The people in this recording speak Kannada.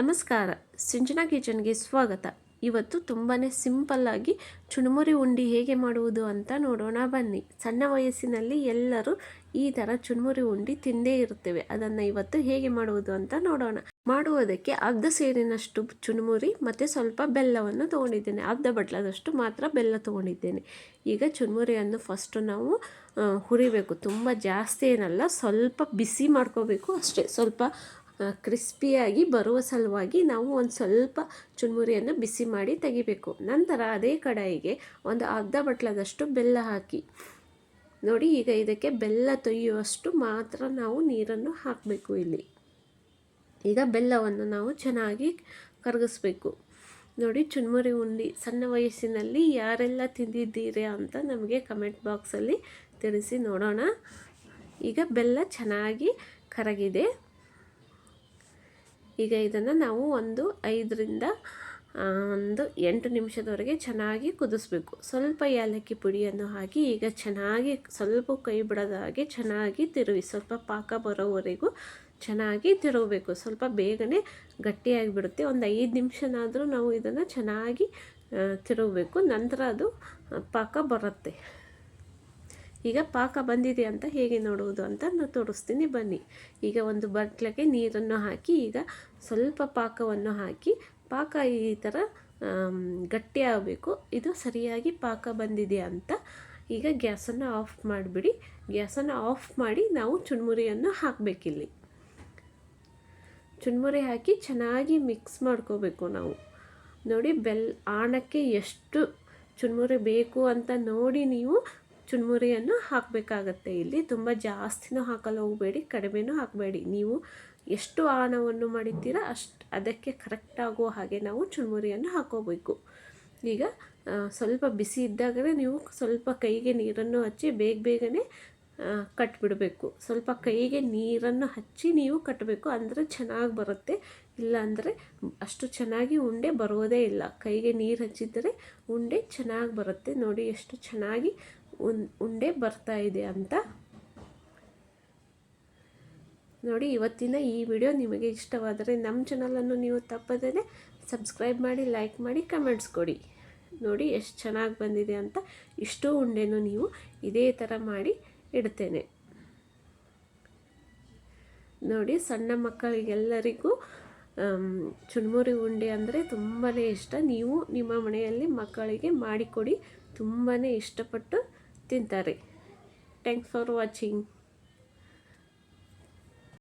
ನಮಸ್ಕಾರ. ಸಿಂಚನ ಕಿಚನ್ಗೆ ಸ್ವಾಗತ. ಇವತ್ತು ತುಂಬಾ ಸಿಂಪಲ್ಲಾಗಿ ಚುಣುಮುರಿ ಉಂಡಿ ಹೇಗೆ ಮಾಡುವುದು ಅಂತ ನೋಡೋಣ ಬನ್ನಿ. ಸಣ್ಣ ವಯಸ್ಸಿನಲ್ಲಿ ಎಲ್ಲರೂ ಈ ಥರ ಚುಣುಮುರಿ ಉಂಡಿ ತಿಂದೇ ಇರ್ತೇವೆ ಅದನ್ನು ಇವತ್ತು ಹೇಗೆ ಮಾಡುವುದು ಅಂತ ನೋಡೋಣ. ಮಾಡುವುದಕ್ಕೆ ಅರ್ಧ ಸೇರಿನಷ್ಟು ಚುಣುಮುರಿ ಮತ್ತು ಸ್ವಲ್ಪ ಬೆಲ್ಲವನ್ನು ತೊಗೊಂಡಿದ್ದೇನೆ. ಅರ್ಧ ಬಟ್ಲದಷ್ಟು ಮಾತ್ರ ಬೆಲ್ಲ ತೊಗೊಂಡಿದ್ದೇನೆ. ಈಗ ಚುಣುಮುರಿಯನ್ನು ಫಸ್ಟು ನಾವು ಹುರಿಬೇಕು. ತುಂಬ ಜಾಸ್ತಿ ಏನಲ್ಲ, ಸ್ವಲ್ಪ ಬಿಸಿ ಮಾಡ್ಕೋಬೇಕು ಅಷ್ಟೇ. ಸ್ವಲ್ಪ ಕ್ರಿಸ್ಪಿಯಾಗಿ ಬರುವ ಸಲುವಾಗಿ ನಾವು ಒಂದು ಸ್ವಲ್ಪ ಚುರುಮುರಿಯನ್ನು ಬಿಸಿ ಮಾಡಿ ತೆಗಿಬೇಕು. ನಂತರ ಅದೇ ಕಡಾಯಿಗೆ ಒಂದು ಅರ್ಧ ಬಟ್ಲದಷ್ಟು ಬೆಲ್ಲ ಹಾಕಿ. ನೋಡಿ, ಈಗ ಇದಕ್ಕೆ ಬೆಲ್ಲ ತೊಯ್ಯುವಷ್ಟು ಮಾತ್ರ ನಾವು ನೀರನ್ನು ಹಾಕಬೇಕು ಇಲ್ಲಿ. ಈಗ ಬೆಲ್ಲವನ್ನು ನಾವು ಚೆನ್ನಾಗಿ ಕರಗಿಸ್ಬೇಕು. ನೋಡಿ, ಚುನ್ಮುರಿ ಉಂಡಿ ಸಣ್ಣ ವಯಸ್ಸಿನಲ್ಲಿ ಯಾರೆಲ್ಲ ತಿಂದಿದ್ದೀರಿ ಅಂತ ನಮಗೆ ಕಮೆಂಟ್ ಬಾಕ್ಸಲ್ಲಿ ತಿಳಿಸಿ ನೋಡೋಣ. ಈಗ ಬೆಲ್ಲ ಚೆನ್ನಾಗಿ ಕರಗಿದೆ. ಈಗ ಇದನ್ನು ನಾವು ಒಂದು ಐದರಿಂದ ಒಂದು ಎಂಟು ನಿಮಿಷದವರೆಗೆ ಚೆನ್ನಾಗಿ ಕುದಿಸ್ಬೇಕು. ಸ್ವಲ್ಪ ಏಲಕ್ಕಿ ಪುಡಿಯನ್ನು ಹಾಕಿ ಈಗ ಚೆನ್ನಾಗಿ ಸ್ವಲ್ಪ ಕೈ ಬಿಡದ ಹಾಗೆ ಚೆನ್ನಾಗಿ ತಿರುವಿ. ಸ್ವಲ್ಪ ಪಾಕ ಬರೋವರೆಗೂ ಚೆನ್ನಾಗಿ ತಿರುಗಬೇಕು. ಸ್ವಲ್ಪ ಬೇಗನೆ ಗಟ್ಟಿಯಾಗಿ ಬಿಡುತ್ತೆ ಒಂದು ಐದು ನಿಮಿಷನಾದರೂ ನಾವು ಇದನ್ನು ಚೆನ್ನಾಗಿ ತಿರುಗಬೇಕು. ನಂತರ ಅದು ಪಾಕ ಬರುತ್ತೆ. ಈಗ ಪಾಕ ಬಂದಿದೆ ಅಂತ ಹೇಗೆ ನೋಡುವುದು ಅಂತ ನಾನು ತೋರಿಸ್ತೀನಿ, ಬನ್ನಿ. ಈಗ ಒಂದು ಬಟ್ಲಗೆ ನೀರನ್ನು ಹಾಕಿ, ಈಗ ಸ್ವಲ್ಪ ಪಾಕವನ್ನು ಹಾಕಿ, ಪಾಕ ಈ ಥರ ಗಟ್ಟಿಯಾಗಬೇಕು ಇದು ಸರಿಯಾಗಿ ಪಾಕ ಬಂದಿದೆ ಅಂತ ಈಗ ಗ್ಯಾಸನ್ನು ಆಫ್ ಮಾಡಿಬಿಡಿ. ಗ್ಯಾಸನ್ನು ಆಫ್ ಮಾಡಿ ನಾವು ಚುಣ್ಮುರಿಯನ್ನು ಹಾಕಬೇಕಿಲ್ಲಿ. ಚುನ್ಮುರಿ ಹಾಕಿ ಚೆನ್ನಾಗಿ ಮಿಕ್ಸ್ ಮಾಡ್ಕೋಬೇಕು ನಾವು. ನೋಡಿ, ಬೆಲ್ ಆಣಕ್ಕೆ ಎಷ್ಟು ಚುನ್ಮುರಿ ಬೇಕು ಅಂತ ನೋಡಿ ನೀವು ಚುರುಮುರಿಯನ್ನು ಹಾಕಬೇಕಾಗತ್ತೆ. ಇಲ್ಲಿ ತುಂಬ ಜಾಸ್ತಿನೂ ಹಾಕಲು ಹೋಗಬೇಡಿ, ಕಡಿಮೆನೂ ಹಾಕಬೇಡಿ. ನೀವು ಎಷ್ಟು ಆಹಾರವನ್ನು ಮಾಡಿದ್ದೀರಾ ಅಷ್ಟು ಅದಕ್ಕೆ ಕರೆಕ್ಟ್ ಆಗೋ ಹಾಗೆ ನಾವು ಚುರುಮುರಿಯನ್ನು ಹಾಕೋಬೇಕು. ಈಗ ಸ್ವಲ್ಪ ಬಿಸಿ ಇದ್ದಾಗಲೇ ನೀವು ಸ್ವಲ್ಪ ಕೈಗೆ ನೀರನ್ನು ಹಚ್ಚಿ ಬೇಗ ಬೇಗನೆ ಕಟ್ಬಿಡಬೇಕು. ಸ್ವಲ್ಪ ಕೈಗೆ ನೀರನ್ನು ಹಚ್ಚಿ ನೀವು ಕಟ್ಟಬೇಕು ಅಂದರೆ ಚೆನ್ನಾಗಿ ಬರುತ್ತೆ. ಇಲ್ಲ ಅಂದರೆ ಅಷ್ಟು ಚೆನ್ನಾಗಿ ಉಂಡೆ ಬರೋದೇ ಇಲ್ಲ. ಕೈಗೆ ನೀರು ಹಚ್ಚಿದರೆ ಉಂಡೆ ಚೆನ್ನಾಗಿ ಬರುತ್ತೆ. ನೋಡಿ ಎಷ್ಟು ಚೆನ್ನಾಗಿ ಉಂಡೆ ಬರ್ತಾ ಇದೆ ಅಂತ. ನೋಡಿ, ಇವತ್ತಿನ ಈ ವಿಡಿಯೋ ನಿಮಗೆ ಇಷ್ಟವಾದರೆ ನಮ್ಮ ಚಾನಲನ್ನು ನೀವು ತಪ್ಪದೇ ಸಬ್ಸ್ಕ್ರೈಬ್ ಮಾಡಿ, ಲೈಕ್ ಮಾಡಿ, ಕಮೆಂಟ್ಸ್ ಕೊಡಿ. ನೋಡಿ, ಎಷ್ಟು ಚೆನ್ನಾಗಿ ಬಂದಿದೆ ಅಂತ ಇಷ್ಟು ಉಂಡೆನೂ ನೀವು ಇದೇ ಥರ ಮಾಡಿ ಇಡ್ತೇನೆ. ನೋಡಿ, ಸಣ್ಣ ಮಕ್ಕಳಿಗೆಲ್ಲರಿಗೂ ಚುರುಮುರಿ ಉಂಡೆ ಅಂದರೆ ತುಂಬಾ ಇಷ್ಟ. ನೀವು ನಿಮ್ಮ ಮನೆಯಲ್ಲಿ ಮಕ್ಕಳಿಗೆ ಮಾಡಿಕೊಡಿ ತುಂಬಾ ಇಷ್ಟಪಟ್ಟು ತಿಂತಾರೆ. Thanks for watching